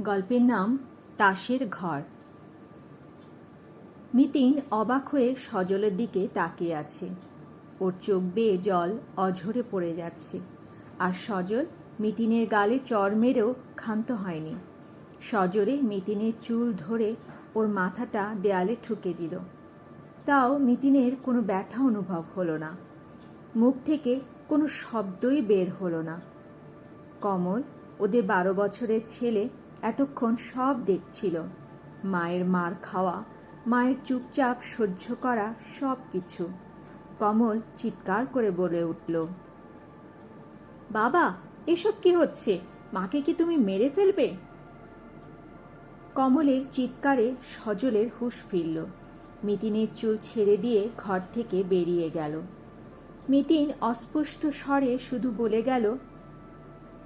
গল্পের নাম তাসের ঘর। মিতিন অবাক হয়ে সজলের দিকে তাকিয়ে আছে। ওর চোখ বেয়ে জল অঝরে পড়ে যাচ্ছে। আর সজল মিতিনের গালে চর মেরেও ক্ষান্ত হয়নি। সজরে মিতিনের চুল ধরে ওর মাথাটা দেয়ালে ঠুকে দিল। তাও মিতিনের কোনো ব্যথা অনুভব হলো না। মুখ থেকে কোনো শব্দই বের হলো না। কমল, ওদের বারো বছরের ছেলে এতক্ষণ সব দেখছিল। মায়ের মার খাওয়া, মায়ের চুপচাপ সহ্য করা সব কিছু কমল চিৎকার করে বলে উঠল, বাবা, এসব কি হচ্ছে? মাকে কি তুমি মেরে ফেলবে? কমলের চিৎকারে সজলের হুঁশ ফিরল। মিতিনের চুল ছেড়ে দিয়ে ঘর থেকে বেরিয়ে গেল। মিতিন অস্পষ্ট স্বরে শুধু বলে গেল,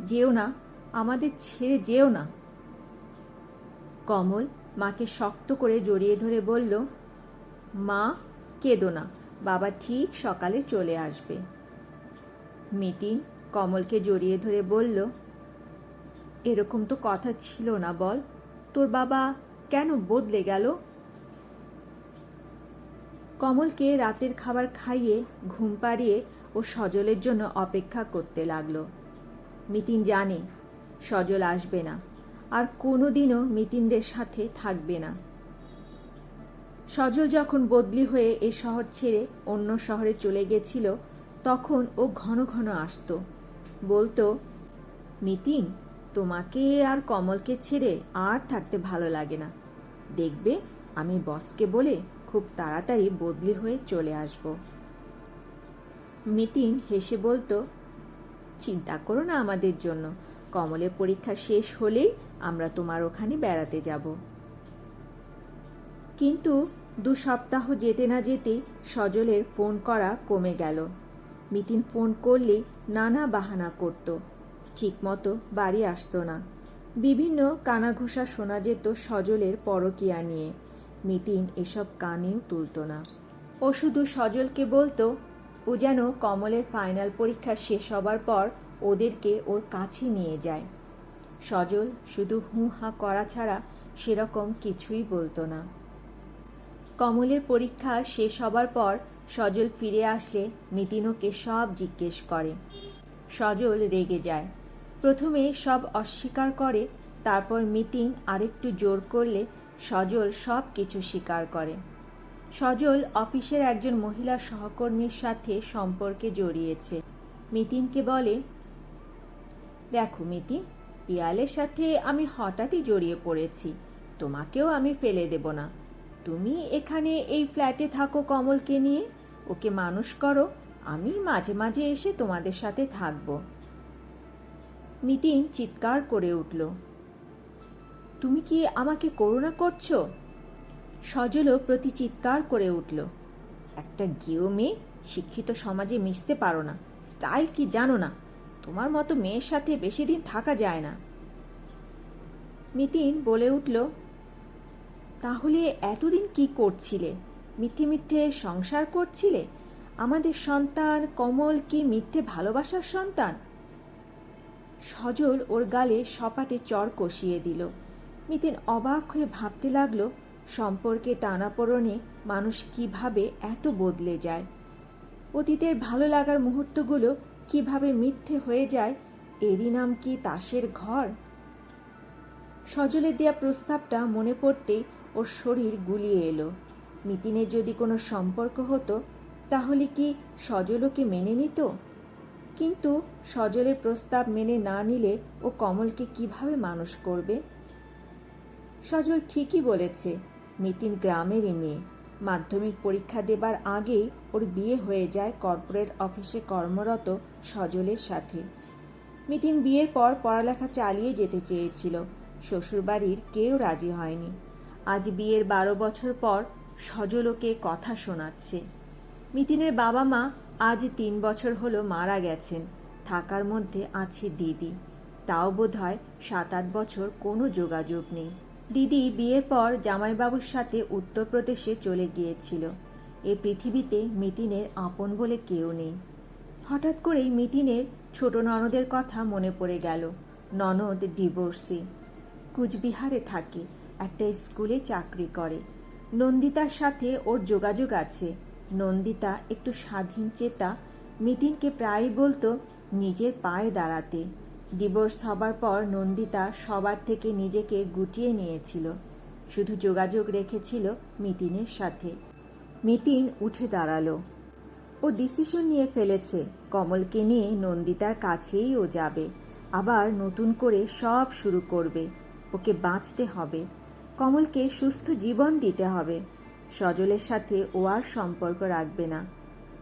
যেও না, আমাদের ছেড়ে যেও না। কমল মাকে শক্ত করে জড়িয়ে ধরে বলল, মা, কেঁদো না, বাবা ঠিক সকালে চলে আসবে। মিতিন কমলকে জড়িয়ে ধরে বলল, এরকম তো কথা ছিল না বল, তোর বাবা কেন বদলে গেল? কমলকে রাতের খাবার খাইয়ে ঘুম পাড়িয়ে ও সজলের জন্য অপেক্ষা করতে লাগল। মিতিন জানে সজল আসবে না। আর কোনোদিনও মিতিনদের সাথে থাকবে না। সজল যখন বদলি হয়ে এ শহর ছেড়ে অন্য শহরে চলে গেছিল, তখন ও ঘন ঘন আসতো। বলতো, মিতিন, তোমাকে আর কমলকে ছেড়ে আর থাকতে ভালো লাগে না। দেখবে, আমি বসকে বলে খুব তাড়াতাড়ি বদলি হয়ে চলে আসব। মিতিন হেসে বলতো, চিন্তা করো না আমাদের জন্য। কমলের পরীক্ষা শেষ হলেই আমরা তোমার ওখানে বেড়াতে যাব। কিন্তু দু সপ্তাহ যেতে না যেতেই সজলের ফোন করা কমে গেল। মিতিন ফোন করলে নানা বাহানা করত। ঠিকমতো বাড়ি আসতো না। বিভিন্ন কানাঘোষা শোনা যেত সজলের পরকিয়া নিয়ে। মিতিন এসব কানেও তুলত না। ও শুধু সজলকে বলতো, ও যেন কমলের ফাইনাল পরীক্ষা শেষ হবার পর ওদেরকে ওর কাছে নিয়ে যায়। সজল শুধু হু হা করা ছাড়া সেরকম কিছুই বলতো না। কমলের পরীক্ষা শেষ হবার পর সজল ফিরে আসলে মিতিন ওকে সব জিজ্ঞেস করে। সজল রেগে যায়। প্রথমে সব অস্বীকার করে, তারপর মিতিন আরেকটু জোর করলে সজল সব কিছু স্বীকার করে। সজল অফিসের একজন মহিলা সহকর্মীর সাথে সম্পর্কে জড়িয়েছে। মিতিনকে বলে দেখো মিতিন পিয়ালের সাথে আমি হঠাৎই জড়িয়ে পড়েছি। তোমাকেও আমি ফেলে দেব না। তুমি এখানে এই ফ্ল্যাটে থাকো কমলকে নিয়ে। ওকে মানুষ করো। আমি মাঝে মাঝে এসে তোমাদের সাথে থাকব। মিতিন চিৎকার করে উঠল, তুমি কি আমাকে করুণা করছ? সজলও প্রতি চিৎকার করে উঠল, একটা গেও মেয়ে শিক্ষিত সমাজে মিশতে পারো না। স্টাইল কি জানো না? তোমার মতো মেয়ের সাথে বেশি দিন থাকা যায় না। মিতিন বলে উঠল, তাহলে এতদিন কি করছিলে? মিথ্যে মিথ্যে সংসার করছিলে? আমাদের সন্তান কমল কি মিথ্যে ভালোবাসার সন্তান? সজল ওর গালে সপাটে চর কষিয়ে দিল। মিতিন অবাক হয়ে ভাবতে লাগল, সম্পর্কে টানাপোড়নে মানুষ কীভাবে এত বদলে যায়? অতীতের ভালো লাগার মুহূর্তগুলো কীভাবে মিথ্যে হয়ে যায়, এরই নাম কি তাসের ঘর? সজলের দেয়া প্রস্তাবটা মনে পড়তেই ওর শরীর গুলিয়ে এলো। মিতিনের যদি কোনো সম্পর্ক হতো, তাহলে কি সজলকে মেনে নিত? কিন্তু সজলের প্রস্তাব মেনে না নিলে ও কমলকে কীভাবে মানুষ করবে? সজল ঠিকই বলেছে, মিতিন গ্রামেরই মেয়ে। মাধ্যমিক পরীক্ষা দেবার আগেই ওর বিয়ে হয়ে যায় কর্পোরেট অফিসে কর্মরত সজলের সাথে। মিতিন বিয়ের পর পড়ালেখা চালিয়ে যেতে চেয়েছিল। শ্বশুরবাড়ির কেউ রাজি হয়নি। আজ বিয়ের বারো বছর পর সজল ওকে কথা শোনাচ্ছে। মিতিনের বাবা মা আজ তিন বছর হলো মারা গেছেন। থাকার মধ্যে আছে দিদি। তাও বোধ হয় সাত আট বছর কোনো যোগাযোগ নেই। দিদি বিয়ের পর জামাইবাবুর সাথে উত্তরপ্রদেশে চলে গিয়েছিল। এ পৃথিবীতে মিতিনের আপন বলে কেউ নেই। হঠাৎ করেই মিতিনের ছোট ননদের কথা মনে পড়ে গেল। ননদ ডিভোর্সি। কুচবিহারে থাকে, একটা স্কুলে চাকরি করে। নন্দিতার সাথে ওর যোগাযোগ আছে। নন্দিতা একটু স্বাধীন চেতা। মিতিনকে প্রায়ই বলতো, নিজের পায়ে দাঁড়াতে। ডিভোর্স হবার পর নন্দিতা সবার থেকে নিজেকে গুটিয়ে নিয়েছিল। শুধু যোগাযোগ রেখেছিল মিতিনের সাথে। মিতিন উঠে দাঁড়াল। ও ডিসিশন নিয়ে ফেলেছে। কমলকে নিয়ে নন্দিতার কাছেই ও যাবে। আবার নতুন করে সব শুরু করবে। ওকে বাঁচতে হবে। কমলকে সুস্থ জীবন দিতে হবে। সজলের সাথে ও আর সম্পর্ক রাখবে না।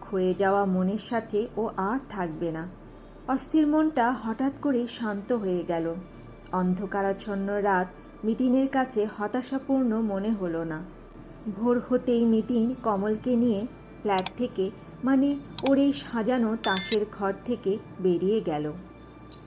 ক্ষয়ে যাওয়া মনের সাথে ও আর থাকবে না। অস্থির মনটা হঠাৎ করে শান্ত হয়ে গেল। অন্ধকারাচ্ছন্ন রাত মিতিনের কাছে হতাশাপূর্ণ মনে হলো না। ভোর হতেই মিতিন কমলকে নিয়ে ফ্ল্যাট থেকে মানে ওর এই সাজানো তাসের ঘর থেকে বেরিয়ে গেল।